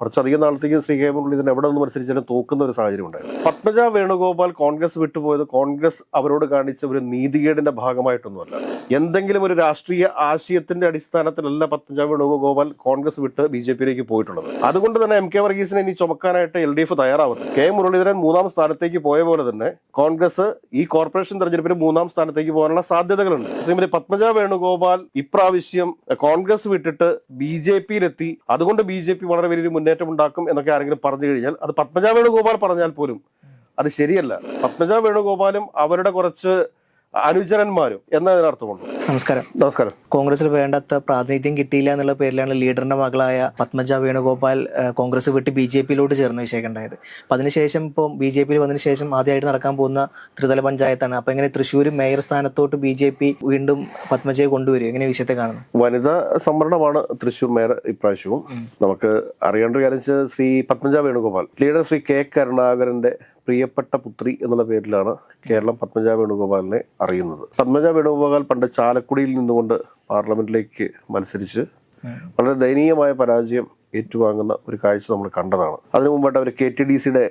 കുറച്ചധികം നാളത്തേക്ക് ശ്രീ കെ മുരളീധരൻ എവിടെ നിന്ന് മത്സരിച്ചാലും തോക്കുന്ന ഒരു സാഹചര്യം ഉണ്ടായിരുന്നു. പത്മജ വേണുഗോപാൽ കോൺഗ്രസ് വിട്ടുപോയത് കോൺഗ്രസ് അവരോട് കാണിച്ച ഒരു നീതികേടിന്റെ ഭാഗമായിട്ടൊന്നുമല്ല. എന്തെങ്കിലും ഒരു രാഷ്ട്രീയ ആശയത്തിന്റെ അടിസ്ഥാനത്തിലല്ല പത്മജ വേണുഗോപാൽ കോൺഗ്രസ് വിട്ട് ബി ജെ പിയിലേക്ക് പോയിട്ടുള്ളത്. അതുകൊണ്ട് തന്നെ എം കെ വർഗീസിനെ ഇനി ചുമക്കാനായിട്ട് എൽ ഡി എഫ് തയ്യാറാവുന്നത് കെ മുരളീധരൻ മൂന്നാം സ്ഥാനത്തേക്ക് പോയ പോലെ തന്നെ കോൺഗ്രസ് ഈ കോർപ്പറേഷൻ തെരഞ്ഞെടുപ്പിന് മൂന്നാം സ്ഥാനത്തേക്ക് പോകാനുള്ള സാധ്യതകളുണ്ട്. ശ്രീമതി പത്മജ വേണുഗോപാൽ ഇപ്രാവശ്യം കോൺഗ്രസ് വിട്ടിട്ട് ബി ജെ പിയിലെത്തി. അതുകൊണ്ട് ബി ജെ പി വളരെ വലിയൊരു മുന്നേറ്റം ഉണ്ടാക്കും എന്നൊക്കെ ആരെങ്കിലും പറഞ്ഞു കഴിഞ്ഞാൽ അത് പത്മജ വേണുഗോപാൽ പറഞ്ഞാൽ പോലും അത് ശരിയല്ല. പത്മജ വേണുഗോപാലും അവരുടെ കുറച്ച് അനുചരന്മാരും എന്നതിനർത്ഥമുണ്ട് നമസ്കാരം. നമസ്കാരം. കോൺഗ്രസിൽ വേണ്ടത്ര പ്രാതിനിധ്യം കിട്ടിയില്ല എന്നുള്ള പേരിലാണ് ലീഡറിന്റെ മകളായ പത്മജ വേണുഗോപാൽ കോൺഗ്രസ് വിട്ട് ബി ജെ പിയിലോട്ട് ചേർന്ന് വിഷയമുണ്ടായത് അപ്പൊ അതിനുശേഷം ഇപ്പം ബി ജെ പിയിൽ വന്നതിന് ശേഷം ആദ്യമായിട്ട് നടക്കാൻ പോകുന്ന ത്രിതല പഞ്ചായത്താണ്. അപ്പൊ എങ്ങനെ തൃശ്ശൂർ മേയർ സ്ഥാനത്തോട്ട് ബി ജെ പി വീണ്ടും പത്മജയെ കൊണ്ടുവരും എങ്ങനെ വിഷയത്തെ കാണുന്നു? വനിതാ സംവരണമാണ് തൃശ്ശൂർ മേയർ ഇപ്രാവശ്യവും. നമുക്ക് അറിയേണ്ട കാര്യം ശ്രീ പത്മജ വേണുഗോപാൽ ലീഡർ ശ്രീ കെ കരുണാകരന്റെ പ്രിയപ്പെട്ട പുത്രി എന്നുള്ള പേരിലാണ് കേരളം പത്മജ വേണുഗോപാലിനെ അറിയുന്നത്. പത്മജ വേണുഗോപാൽ പണ്ട് ചാലക്കുടിയിൽ നിന്നുകൊണ്ട് പാർലമെന്റിലേക്ക് മത്സരിച്ച് വളരെ ദയനീയമായ പരാജയം ഏറ്റുവാങ്ങുന്ന ഒരു കാഴ്ച നമ്മൾ കണ്ടതാണ്. അതിനു മുമ്പായിട്ട് അവർ കെ ടി ഡി സിയുടെ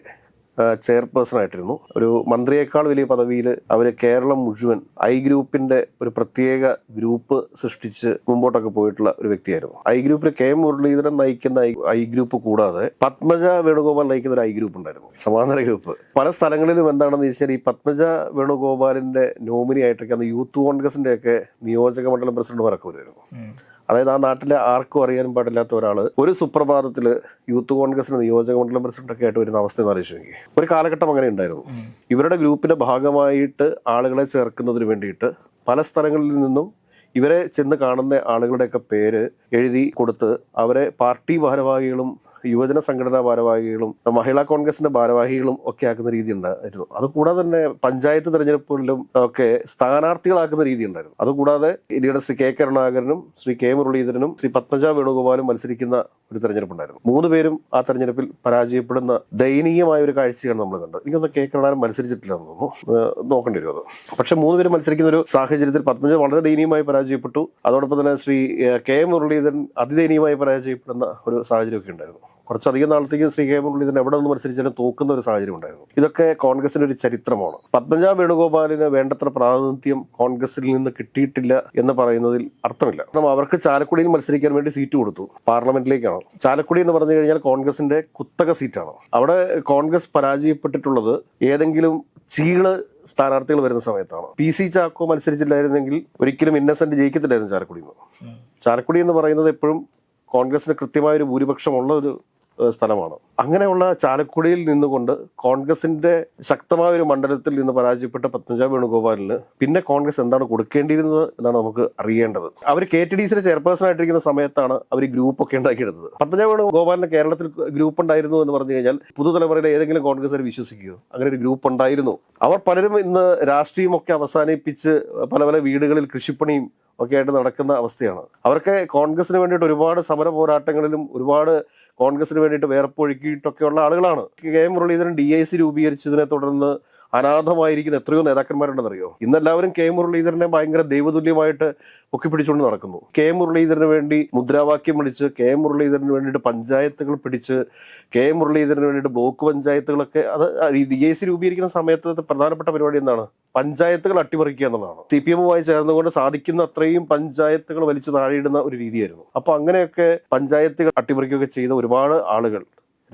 ചെയർപേഴ്സൺ ആയിട്ടിരുന്നു. ഒരു മന്ത്രിയേക്കാൾ വലിയ പദവിയിൽ അവർ കേരളം മുഴുവൻ ഐ ഗ്രൂപ്പിന്റെ ഒരു പ്രത്യേക ഗ്രൂപ്പ് സൃഷ്ടിച്ച് മുമ്പോട്ടൊക്കെ പോയിട്ടുള്ള ഒരു വ്യക്തിയായിരുന്നു. ഐ ഗ്രൂപ്പിൽ കെ മുരളീധരൻ നയിക്കുന്ന ഐ- ഗ്രൂപ്പ് കൂടാതെ പത്മജ വേണുഗോപാൽ നയിക്കുന്ന ഒരു ഐ ഗ്രൂപ്പ് ഉണ്ടായിരുന്നു. സമാന്തര ഗ്രൂപ്പ്. പല സ്ഥലങ്ങളിലും എന്താണെന്ന് വെച്ചാൽ ഈ പത്മജ വേണുഗോപാലിന്റെ നോമിനി ആയിട്ടൊക്കെ അന്ന് യൂത്ത് കോൺഗ്രസിന്റെ ഒക്കെ നിയോജക മണ്ഡലം പ്രസിഡന്റുമാരൊക്കെ വരുമായിരുന്നു. അതായത് ആ നാട്ടിലെ ആർക്കും അറിയാനും പാടില്ലാത്ത ഒരാൾ ഒരു സുപ്രഭാതത്തിൽ യൂത്ത് കോൺഗ്രസിന്റെ നിയോജക മണ്ഡലം പ്രസിഡന്റ് ഒക്കെ ആയിട്ട് വരുന്ന അവസ്ഥ എന്ന് ആലോചിച്ച് നോക്കി. ഒരു കാലഘട്ടം അങ്ങനെ ഉണ്ടായിരുന്നു. ഇവരുടെ ഗ്രൂപ്പിന്റെ ഭാഗമായിട്ട് ആളുകളെ ചേർക്കുന്നതിന് വേണ്ടിയിട്ട് പല സ്ഥലങ്ങളിൽ നിന്നും ഇവരെ ചെന്ന് കാണുന്ന ആളുകളുടെയൊക്കെ പേര് എഴുതി കൊടുത്ത് അവരെ പാർട്ടി ഭാരവാഹികളും യുവജന സംഘടനാ ഭാരവാഹികളും മഹിളാ കോൺഗ്രസിന്റെ ഭാരവാഹികളും ഒക്കെ ആക്കുന്ന രീതി ഉണ്ടായിരുന്നു അതുകൂടാതെ തന്നെ പഞ്ചായത്ത് തെരഞ്ഞെടുപ്പുകളിലും ഒക്കെ സ്ഥാനാർത്ഥികളാക്കുന്ന രീതി ഉണ്ടായിരുന്നു അതുകൂടാതെ ഇന്ത്യയുടെ ശ്രീ കെ കരുണാകരനും ശ്രീ കെ മുരളീധരനും ശ്രീ പത്മജ വേണുഗോപാലും മത്സരിക്കുന്ന ഒരു തെരഞ്ഞെടുപ്പുണ്ടായിരുന്നു. മൂന്ന് പേരും ആ തെരഞ്ഞെടുപ്പിൽ പരാജയപ്പെടുന്ന ദയനീയമായ ഒരു കാഴ്ചയാണ് നമ്മൾ കണ്ടത്. എനിക്കൊന്ന് കെ കരുണാകരൻ മത്സരിച്ചിട്ടില്ലെന്ന് തോന്നുന്നു. നോക്കേണ്ടി വരും അത്. പക്ഷെ മൂന്ന് പേരും മത്സരിക്കുന്ന ഒരു സാഹചര്യത്തിൽ പത്മജ വളരെ ദയനീയമായി പരാജയപ്പെട്ടു. അതോടൊപ്പം തന്നെ ശ്രീ കെ മുരളീധരൻ അതിദയനീയമായി പരാജയപ്പെടുന്ന ഒരു സാഹചര്യമൊക്കെ ഉണ്ടായിരുന്നു. കുറച്ചധികം നാളത്തേക്ക് ശ്രീ കെ മുരളീധരൻ എവിടെ നിന്ന് മത്സരിച്ചാലും തോക്കുന്ന ഒരു സാഹചര്യം ഉണ്ടായിരുന്നു. ഇതൊക്കെ കോൺഗ്രസിന്റെ ഒരു ചരിത്രമാണ്. പത്മജ വേണുഗോപാലിന് വേണ്ടത്ര പ്രാതിനിധ്യം കോൺഗ്രസിൽ നിന്ന് കിട്ടിയിട്ടില്ല എന്ന് പറയുന്നതിൽ അർത്ഥമില്ല. കാരണം അവർക്ക് ചാലക്കുടിയിൽ മത്സരിക്കാൻ വേണ്ടി സീറ്റ് കൊടുത്തു. പാർലമെന്റിലേക്കാണ്. ചാലക്കുടി എന്ന് പറഞ്ഞു കഴിഞ്ഞാൽ കോൺഗ്രസിന്റെ കുത്തക സീറ്റാണ്. അവിടെ കോൺഗ്രസ് പരാജയപ്പെട്ടിട്ടുള്ളത് ഏതെങ്കിലും ചീൾ സ്ഥാനാർത്ഥികൾ വരുന്ന സമയത്താണ്. പി സി ചാക്കോ മത്സരിച്ചില്ലായിരുന്നെങ്കിൽ ഒരിക്കലും ഇന്നസെന്റ് ജയിക്കത്തില്ലായിരുന്നു ചാലക്കുടിയിൽ നിന്ന്. ചാലക്കുടി എന്ന് പറയുന്നത് എപ്പോഴും കോൺഗ്രസിന് കൃത്യമായ ഒരു ഭൂരിപക്ഷമുള്ള ഒരു സ്ഥലമാണ്. അങ്ങനെയുള്ള ചാലക്കുടിയിൽ നിന്നുകൊണ്ട് കോൺഗ്രസിന്റെ ശക്തമായ ഒരു മണ്ഡലത്തിൽ നിന്ന് പരാജയപ്പെട്ട പത്മജ വേണുഗോപാലിന് പിന്നെ കോൺഗ്രസ് എന്താണ് കൊടുക്കേണ്ടിയിരുന്നത് എന്നാണ് നമുക്ക് അറിയേണ്ടത്. അവർ കെ ടി ഡി സിയുടെ ചെയർപേഴ്സൺ ആയിട്ടിരിക്കുന്ന സമയത്താണ് അവർ ഗ്രൂപ്പ് ഒക്കെ ഉണ്ടാക്കിയെടുത്തത്. പത്മജ വേണുഗോപാലിന് കേരളത്തിൽ ഗ്രൂപ്പ് ഉണ്ടായിരുന്നു എന്ന് പറഞ്ഞു കഴിഞ്ഞാൽ പുതുതലമുറയിലെ ഏതെങ്കിലും കോൺഗ്രസ് വിശ്വസിക്കുകയോ അങ്ങനെ ഒരു ഗ്രൂപ്പ് ഉണ്ടായിരുന്നു. അവർ പലരും ഇന്ന് രാഷ്ട്രീയമൊക്കെ അവസാനിപ്പിച്ച് പല പല വീടുകളിൽ കൃഷിപ്പണിയും ഒക്കെ ആയിട്ട് നടക്കുന്ന അവസ്ഥയാണ്. അവർക്ക് കോൺഗ്രസിന് വേണ്ടിയിട്ട് ഒരുപാട് സമര പോരാട്ടങ്ങളിലും ഒരുപാട് കോൺഗ്രസിന് വേണ്ടിയിട്ട് വേർപ്പൊഴുക്കിയിട്ടൊക്കെയുള്ള ആളുകളാണ്. K Muraleedharan D I C രൂപീകരിച്ചതിനെ തുടർന്ന് അനാഥമായിരിക്കുന്ന എത്രയോ നേതാക്കന്മാരുണ്ടെന്നറിയോ? ഇന്നെല്ലാവരും കെ മുരളീധരനെ ഭയങ്കര ദൈവതുല്യമായിട്ട് പൊക്കിപ്പിടിച്ചുകൊണ്ട് നടക്കുന്നു. കെ മുരളീധരന് വേണ്ടി മുദ്രാവാക്യം വിളിച്ച് കെ മുരളീധരന് വേണ്ടിയിട്ട് പഞ്ചായത്തുകൾ പിടിച്ച് കെ മുരളീധരന് വേണ്ടിയിട്ട് ബ്ലോക്ക് പഞ്ചായത്തുകളൊക്കെ അത് ഡി ഐ സി രൂപീകരിക്കുന്ന സമയത്ത് പ്രധാനപ്പെട്ട പരിപാടി എന്താണ്? പഞ്ചായത്തുകൾ അട്ടിമറിക്കുക എന്നുള്ളതാണ്. സി പി എമ്മുമായി ചേർന്നുകൊണ്ട് സാധിക്കുന്ന അത്രയും പഞ്ചായത്തുകൾ വലിച്ചു താഴെയിടുന്ന ഒരു രീതിയായിരുന്നു. അപ്പൊ അങ്ങനെയൊക്കെ പഞ്ചായത്തുകൾ അട്ടിമറിക്കുകയൊക്കെ ചെയ്ത ഒരുപാട് ആളുകൾ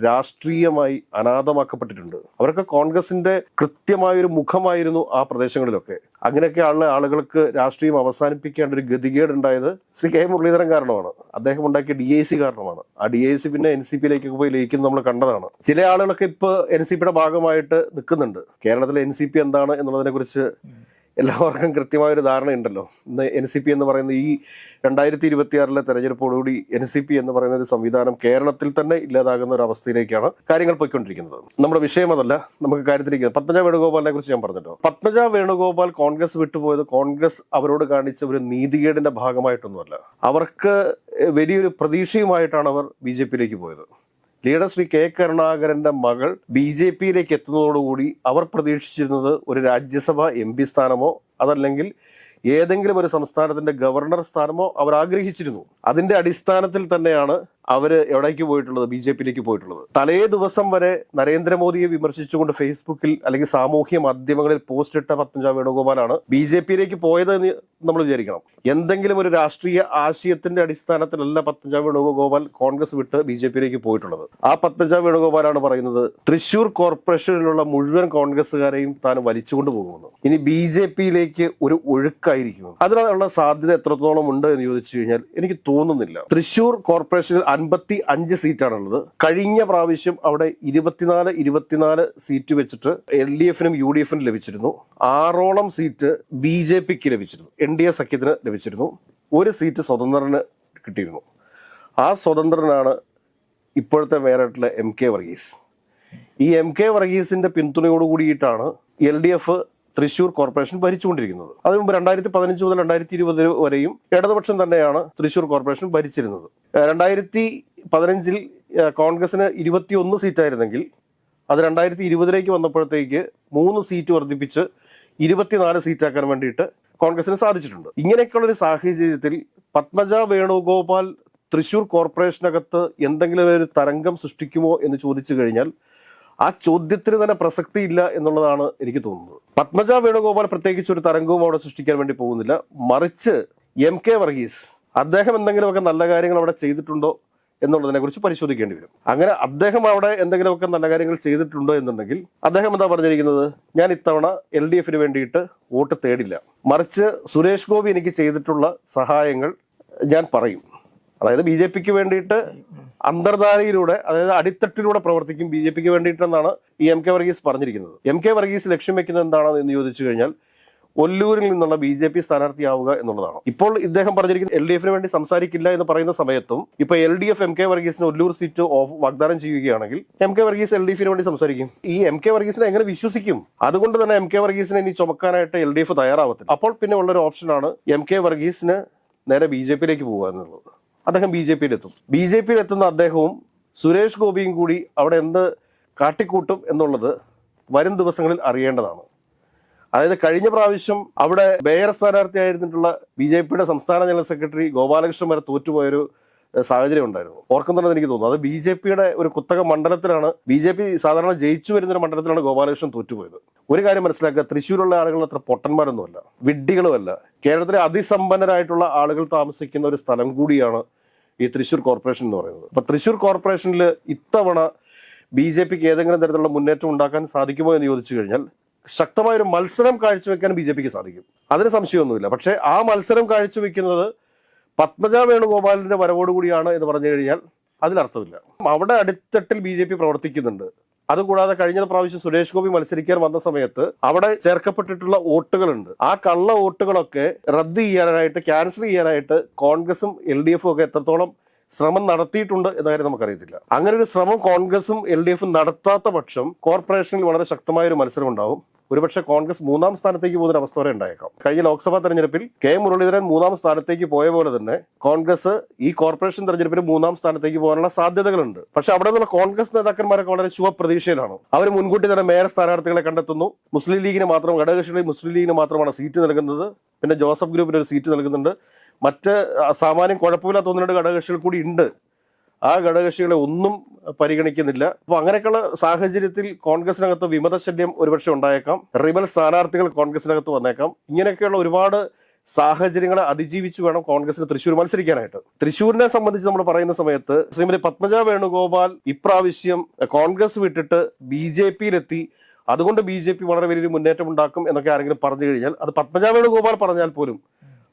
രാഷ്ട്രീയമായി അനാഥമാക്കപ്പെട്ടിട്ടുണ്ട്. അവരൊക്കെ കോൺഗ്രസിന്റെ കൃത്യമായ ഒരു മുഖമായിരുന്നു ആ പ്രദേശങ്ങളിലൊക്കെ. അങ്ങനെയൊക്കെ ഉള്ള ആളുകൾക്ക് രാഷ്ട്രീയം അവസാനിപ്പിക്കേണ്ട ഒരു ഗതികേട് ഉണ്ടായത് ശ്രീ കെ മുരളീധരൻ കാരണമാണ്. അദ്ദേഹം ഉണ്ടാക്കിയ ഡി ഐ സി കാരണമാണ്. ആ ഡി ഐ സി പിന്നെ എൻ സി പിയിലേക്കൊക്കെ പോയി ലയിക്കുന്നത് നമ്മൾ കണ്ടതാണ്. ചില ആളുകളൊക്കെ ഇപ്പൊ എൻ സി പിയുടെ ഭാഗമായിട്ട് നിൽക്കുന്നുണ്ട്. കേരളത്തിലെ എൻ സി പി എന്താണ് എന്നുള്ളതിനെ കുറിച്ച് എല്ലാവർക്കും കൃത്യമായ ഒരു ധാരണയുണ്ടല്ലോ. ഇന്ന് എൻ സി പി എന്ന് പറയുന്ന ഈ രണ്ടായിരത്തി ഇരുപത്തി ആറിലെ തെരഞ്ഞെടുപ്പോടുകൂടി എൻ സി പി എന്ന് പറയുന്ന ഒരു സംവിധാനം കേരളത്തിൽ തന്നെ ഇല്ലാതാകുന്ന ഒരു അവസ്ഥയിലേക്കാണ് കാര്യങ്ങൾ പോയിക്കൊണ്ടിരിക്കുന്നത്. നമ്മുടെ വിഷയം അതല്ല നമുക്ക് കാര്യത്തിലേക്ക് പത്മജ വേണുഗോപാലിനെ കുറിച്ച് ഞാൻ പറഞ്ഞല്ലോ. പത്മജ വേണുഗോപാൽ കോൺഗ്രസ് വിട്ടുപോയത് കോൺഗ്രസ് അവരോട് കാണിച്ച ഒരു നീതികേടിന്റെ ഭാഗമായിട്ടൊന്നുമല്ല. അവർക്ക് വലിയൊരു പ്രതീക്ഷയുമായിട്ടാണ് അവർ ബി ജെ പിയിലേക്ക് പോയത്. ലീഡർ ശ്രീ കെ കരുണാകരന്റെ മകൾ ബി ജെ പിയിലേക്ക് എത്തുന്നതോടുകൂടി അവർ പ്രതീക്ഷിച്ചിരുന്നത് ഒരു രാജ്യസഭ എം പി സ്ഥാനമോ അതല്ലെങ്കിൽ ഏതെങ്കിലും ഒരു സംസ്ഥാനത്തിന്റെ ഗവർണർ സ്ഥാനമോ അവർ ആഗ്രഹിച്ചിരുന്നു. അതിന്റെ അടിസ്ഥാനത്തിൽ തന്നെയാണ് അവർ എവിടേക്ക് പോയിട്ടുള്ളത്? ബി ജെ പിയിലേക്ക് പോയിട്ടുള്ളത്. തലേ ദിവസം വരെ നരേന്ദ്രമോദിയെ വിമർശിച്ചുകൊണ്ട് ഫേസ്ബുക്കിൽ അല്ലെങ്കിൽ സാമൂഹ്യ മാധ്യമങ്ങളിൽ പോസ്റ്റ് ഇട്ട പത്മജ വേണുഗോപാലാണ് ബി ജെ പിയിലേക്ക് പോയത് എന്ന് നമ്മൾ വിചാരിക്കണം. എന്തെങ്കിലും ഒരു രാഷ്ട്രീയ ആശയത്തിന്റെ അടിസ്ഥാനത്തിലല്ല പത്മജ വേണുഗോപാൽ കോൺഗ്രസ് വിട്ട് ബി ജെ പിയിലേക്ക് പോയിട്ടുള്ളത്. ആ പത്മജ വേണുഗോപാലാണ് പറയുന്നത് തൃശൂർ കോർപ്പറേഷനിലുള്ള മുഴുവൻ കോൺഗ്രസ്സുകാരെയും താൻ വലിച്ചുകൊണ്ട് പോകുമെന്ന് ഇനി ബി ജെ പിയിലേക്ക് ഒരു ഒഴുക്കായിരിക്കും. അതിനുള്ള സാധ്യത എത്രത്തോളം ഉണ്ട് എന്ന് ചോദിച്ചു കഴിഞ്ഞാൽ എനിക്ക് തോന്നുന്നില്ല. തൃശൂർ കോർപ്പറേഷനിൽ അൻപത്തി അഞ്ച് സീറ്റാണുള്ളത്. കഴിഞ്ഞ പ്രാവശ്യം അവിടെ ഇരുപത്തിനാല് ഇരുപത്തിനാല് സീറ്റ് വെച്ചിട്ട് എൽ ഡി എഫിനും യു ഡി എഫിനും ലഭിച്ചിരുന്നു. ആറോളം സീറ്റ് ബി ജെ പിക്ക് ലഭിച്ചിരുന്നു. എൻ ഡി എ സഖ്യത്തിന് ലഭിച്ചിരുന്നു. ഒരു സീറ്റ് സ്വതന്ത്രന് കിട്ടിയിരുന്നു. ആ സ്വതന്ത്രനാണ് ഇപ്പോഴത്തെ മേയറായിട്ടുള്ള എം കെ വർഗീസ്. ഈ എം കെ വർഗീസിന്റെ പിന്തുണയോട് കൂടിയിട്ടാണ് L D F Thrissur corporation ഭരിച്ചുകൊണ്ടിരിക്കുന്നത്. അതിന് മുമ്പ് രണ്ടായിരത്തി പതിനഞ്ച് മുതൽ രണ്ടായിരത്തി ഇരുപത് വരെയും ഇടതുപക്ഷം തന്നെയാണ് തൃശൂർ കോർപ്പറേഷൻ ഭരിച്ചിരുന്നത്. രണ്ടായിരത്തി പതിനഞ്ചിൽ കോൺഗ്രസിന് ഇരുപത്തിയൊന്ന് സീറ്റായിരുന്നെങ്കിൽ അത് രണ്ടായിരത്തി ഇരുപതിലേക്ക് വന്നപ്പോഴത്തേക്ക് മൂന്ന് സീറ്റ് വർദ്ധിപ്പിച്ച് ഇരുപത്തിനാല് സീറ്റാക്കാൻ വേണ്ടിയിട്ട് കോൺഗ്രസിന് സാധിച്ചിട്ടുണ്ട്. ഇങ്ങനെയൊക്കെയുള്ള ഒരു സാഹചര്യത്തിൽ പത്മജ വേണുഗോപാൽ തൃശൂർ കോർപ്പറേഷനകത്ത് എന്തെങ്കിലും ഒരു തരംഗം സൃഷ്ടിക്കുമോ എന്ന് ചോദിച്ചു കഴിഞ്ഞാൽ ആ ചോദ്യത്തിന് തന്നെ പ്രസക്തി ഇല്ല എന്നുള്ളതാണ് എനിക്ക് തോന്നുന്നത്. പത്മജ വേണുഗോപാൽ പ്രത്യേകിച്ച് ഒരു തരംഗവും അവിടെ സൃഷ്ടിക്കാൻ വേണ്ടി പോകുന്നില്ല. മറിച്ച് എം കെ വർഗീസ് അദ്ദേഹം എന്തെങ്കിലുമൊക്കെ നല്ല കാര്യങ്ങൾ അവിടെ ചെയ്തിട്ടുണ്ടോ എന്നുള്ളതിനെ കുറിച്ച് പരിശോധിക്കേണ്ടി വരും. അങ്ങനെ അദ്ദേഹം അവിടെ എന്തെങ്കിലുമൊക്കെ നല്ല കാര്യങ്ങൾ ചെയ്തിട്ടുണ്ടോ എന്നുണ്ടെങ്കിൽ അദ്ദേഹം എന്താ പറഞ്ഞിരിക്കുന്നത്? ഞാൻ ഇത്തവണ എൽ ഡി എഫിന് വേണ്ടിയിട്ട് വോട്ട് തേടില്ല. മറിച്ച് സുരേഷ് ഗോപി എനിക്ക് ചെയ്തിട്ടുള്ള സഹായങ്ങൾ ഞാൻ പറയും. അതായത് ബി ജെ പിക്ക് വേണ്ടിയിട്ട് അന്തർധാരയിലൂടെ അതായത് അടിത്തട്ടിലൂടെ പ്രവർത്തിക്കും ബി ജെ പിക്ക് വേണ്ടിയിട്ടെന്നാണ് ഈ എം കെ വർഗീസ് പറഞ്ഞിരിക്കുന്നത്. എം കെ വർഗീസ് ലക്ഷ്യം വെക്കുന്നത് എന്താണെന്ന് എന്ന് ചോദിച്ചു കഴിഞ്ഞാൽ ഒല്ലൂരിൽ നിന്നുള്ള ബി ജെ പി സ്ഥാനാർത്ഥിയാവുക എന്നുള്ളതാണ്. ഇപ്പോൾ ഇദ്ദേഹം പറഞ്ഞിരിക്കുന്നത് എൽ ഡി എഫിന് വേണ്ടി സംസാരിക്കില്ല എന്ന് പറയുന്ന സമയത്തും ഇപ്പൊ L D F M K വർഗീസിന് Ollur seat of വാഗ്ദാനം ചെയ്യുകയാണെങ്കിൽ M K Varghese L D എഫിന് വേണ്ടി സംസാരിക്കും. ഈ എം കെ വർഗീസിനെ എങ്ങനെ വിശ്വസിക്കും? അതുകൊണ്ട് തന്നെ എം കെ വർഗീസിനെ ഇനി ചുമക്കാനായിട്ട് എൽ ഡി എഫ് തയ്യാറാവത്തില്ല. അപ്പോൾ പിന്നെ ഉള്ളൊരു ഓപ്ഷനാണ് എം കെ വർഗീസിന് നേരെ ബി ജെ പിയിലേക്ക് പോകുക എന്നുള്ളത്. അദ്ദേഹം ബി ജെ പിയിലെത്തും. ബി ജെ പിയിലെത്തുന്ന അദ്ദേഹവും സുരേഷ് ഗോപിയും കൂടി അവിടെ എന്ത് കാട്ടിക്കൂട്ടും എന്നുള്ളത് വരും ദിവസങ്ങളിൽ അറിയേണ്ടതാണ്. അതായത് കഴിഞ്ഞ പ്രാവശ്യം അവിടെ മേയർ സ്ഥാനാർത്ഥിയായിരുന്നിട്ടുള്ള ബി ജെ പിയുടെ സംസ്ഥാന ജനറൽ സെക്രട്ടറി ഗോപാലകൃഷ്ണൻ വരെ തോറ്റുപോയൊരു സാഹചര്യം ഉണ്ടായിരുന്നു. ഓർക്കുന്നുണ്ടെന്ന് എനിക്ക് തോന്നുന്നു. അത് ബി ജെ പിയുടെ ഒരു കുത്തക മണ്ഡലത്തിലാണ് ബി ജെ പി സാധാരണ ജയിച്ചു വരുന്ന ഒരു മണ്ഡലത്തിലാണ് ഗോപാലകൃഷ്ണൻ തോറ്റുപോയത്. ഒരു കാര്യം മനസ്സിലാക്കുക തൃശ്ശൂരുള്ള ആളുകൾ അത്ര പൊട്ടന്മാരൊന്നുമല്ല വിഡ്ഢികളുമല്ല. കേരളത്തിലെ അതിസമ്പന്നരായിട്ടുള്ള ആളുകൾ താമസിക്കുന്ന ഒരു സ്ഥലം കൂടിയാണ് ഈ തൃശ്ശൂർ കോർപ്പറേഷൻ എന്ന് പറയുന്നത്. അപ്പൊ തൃശ്ശൂർ കോർപ്പറേഷനിൽ ഇത്തവണ ബി ജെ പിക്ക് ഏതെങ്കിലും തരത്തിലുള്ള മുന്നേറ്റം ഉണ്ടാക്കാൻ സാധിക്കുമോ എന്ന് ചോദിച്ചു കഴിഞ്ഞാൽ ശക്തമായ ഒരു മത്സരം കാഴ്ചവെക്കാൻ ബി ജെ പിക്ക് സാധിക്കും. അതിന് സംശയമൊന്നുമില്ല. പക്ഷേ ആ മത്സരം കാഴ്ചവെക്കുന്നത് പത്മജ വേണുഗോപാലിന്റെ വരവോടുകൂടിയാണ് എന്ന് പറഞ്ഞു കഴിഞ്ഞാൽ അതിലർത്ഥമില്ല അവിടെ അടിത്തട്ടിൽ ബി ജെ പി പ്രവർത്തിക്കുന്നുണ്ട്. അതുകൂടാതെ കഴിഞ്ഞ പ്രാവശ്യം സുരേഷ് ഗോപി മത്സരിക്കാൻ വന്ന സമയത്ത് അവിടെ ചേർക്കപ്പെട്ടിട്ടുള്ള വോട്ടുകളുണ്ട്. ആ കള്ള വോട്ടുകളൊക്കെ റദ്ദ് ചെയ്യാനായിട്ട് ക്യാൻസൽ ചെയ്യാനായിട്ട് കോൺഗ്രസും എൽ ഡി എഫും ഒക്കെ എത്രത്തോളം ശ്രമം നടത്തിയിട്ടുണ്ട് എന്ന കാര്യം നമുക്കറിയത്തില്ല. അങ്ങനെ ഒരു ശ്രമം കോൺഗ്രസും എൽ ഡി എഫും നടത്താത്ത പക്ഷം കോർപ്പറേഷനിൽ വളരെ ശക്തമായ ഒരു മത്സരം ഉണ്ടാവും. ഒരുപക്ഷെ കോൺഗ്രസ് മൂന്നാം സ്ഥാനത്തേക്ക് പോകുന്ന അവസ്ഥ വരെ ഉണ്ടായേക്കാം. കഴിഞ്ഞ ലോക്സഭാ തെരഞ്ഞെടുപ്പിൽ കെ മുരളീധരൻ മൂന്നാം സ്ഥാനത്തേക്ക് പോയ പോലെ തന്നെ കോൺഗ്രസ് ഈ കോർപ്പറേഷൻ തെരഞ്ഞെടുപ്പിൽ മൂന്നാം സ്ഥാനത്തേക്ക് പോകാനുള്ള സാധ്യതകളുണ്ട്. പക്ഷെ അവിടെ നിന്നുള്ള കോൺഗ്രസ് നേതാക്കന്മാരൊക്കെ വളരെ ശുഭപ്രതീക്ഷയിലാണ്. അവർ മുൻകൂട്ടി തന്നെ മേയർ സ്ഥാനാർത്ഥികളെ കണ്ടെത്തുന്നു. മുസ്ലിം ലീഗിന് മാത്രം ഘടകകക്ഷികളിൽ മുസ്ലിം ലീഗിന് മാത്രമാണ് സീറ്റ് നൽകുന്നത്. പിന്നെ ജോസഫ് ഗ്രൂപ്പിന് ഒരു സീറ്റ് നൽകുന്നുണ്ട്. മറ്റ് സാമാന്യം കുഴപ്പമില്ലാത്ത ഒന്ന് രണ്ട് ഘടകകക്ഷികൾ കൂടി ഉണ്ട്. ആ ഘടകകക്ഷികളെ ഒന്നും പരിഗണിക്കുന്നില്ല. അപ്പൊ അങ്ങനെയൊക്കെയുള്ള സാഹചര്യത്തിൽ കോൺഗ്രസിനകത്ത് വിമതശല്യം ഒരുപക്ഷെ ഉണ്ടായേക്കാം. റിബൽ സ്ഥാനാർത്ഥികൾ കോൺഗ്രസിനകത്ത് വന്നേക്കാം. ഇങ്ങനെയൊക്കെയുള്ള ഒരുപാട് സാഹചര്യങ്ങളെ അതിജീവിച്ചു വേണം കോൺഗ്രസിന് തൃശ്ശൂർ മത്സരിക്കാനായിട്ട്. തൃശ്ശൂരിനെ സംബന്ധിച്ച് നമ്മൾ പറയുന്ന സമയത്ത് ശ്രീമതി പത്മജ വേണുഗോപാൽ ഇപ്രാവശ്യം കോൺഗ്രസ് വിട്ടിട്ട് ബി ജെ പിയിലെത്തി. അതുകൊണ്ട് ബി ജെ പി വളരെ വലിയൊരു മുന്നേറ്റം ഉണ്ടാക്കും എന്നൊക്കെ ആരെങ്കിലും പറഞ്ഞു കഴിഞ്ഞാൽ അത് പത്മജ വേണുഗോപാൽ പറഞ്ഞാൽ പോലും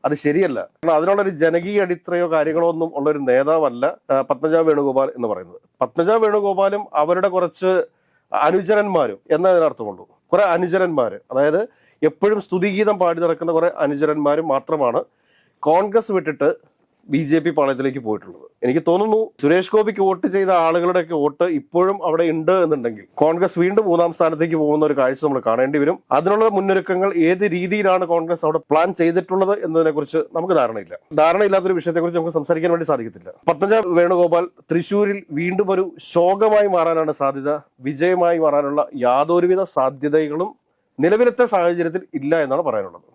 അത് ശരിയല്ല. കാരണം അതിനുള്ളൊരു ജനകീയ അടിത്തറയോ കാര്യങ്ങളോ ഒന്നും ഉള്ള ഒരു നേതാവല്ല പത്മജ വേണുഗോപാൽ എന്ന് പറയുന്നത്. പത്മജ വേണുഗോപാലും അവരുടെ കുറച്ച് അനുചരന്മാരും എന്നതിനർത്ഥമുള്ളൂ കുറെ അനുചരന്മാർ അതായത് എപ്പോഴും സ്തുതിഗീതം പാടി നടക്കുന്ന കുറെ അനുചരന്മാരും മാത്രമാണ്. കോൺഗ്രസ് വിട്ടിട്ട് ബി ജെ പി പാളയത്തിലേക്ക് പോയിട്ടുള്ളത്. എനിക്ക് തോന്നുന്നു സുരേഷ് ഗോപിക്ക് വോട്ട് ചെയ്ത ആളുകളുടെ ഒക്കെ വോട്ട് ഇപ്പോഴും അവിടെ ഉണ്ട് എന്നുണ്ടെങ്കിൽ കോൺഗ്രസ് വീണ്ടും മൂന്നാം സ്ഥാനത്തേക്ക് പോകുന്ന ഒരു കാഴ്ച നമ്മൾ കാണേണ്ടി വരും. അതിനുള്ള മുന്നൊരുക്കങ്ങൾ ഏത് രീതിയിലാണ് കോൺഗ്രസ് അവിടെ പ്ലാൻ ചെയ്തിട്ടുള്ളത് എന്നതിനെ കുറിച്ച് നമുക്ക് ധാരണയില്ല. ധാരണയില്ലാത്തൊരു വിഷയത്തെക്കുറിച്ച് നമുക്ക് സംസാരിക്കാൻ വേണ്ടി സാധിക്കത്തില്ല. പത്മജ വേണുഗോപാൽ തൃശൂരിൽ വീണ്ടും ഒരു ശോകമായി മാറാനാണ് സാധ്യത. വിജയമായി മാറാനുള്ള യാതൊരുവിധ സാധ്യതകളും നിലവിലത്തെ സാഹചര്യത്തിൽ ഇല്ല എന്നാണ് പറയാനുള്ളത്.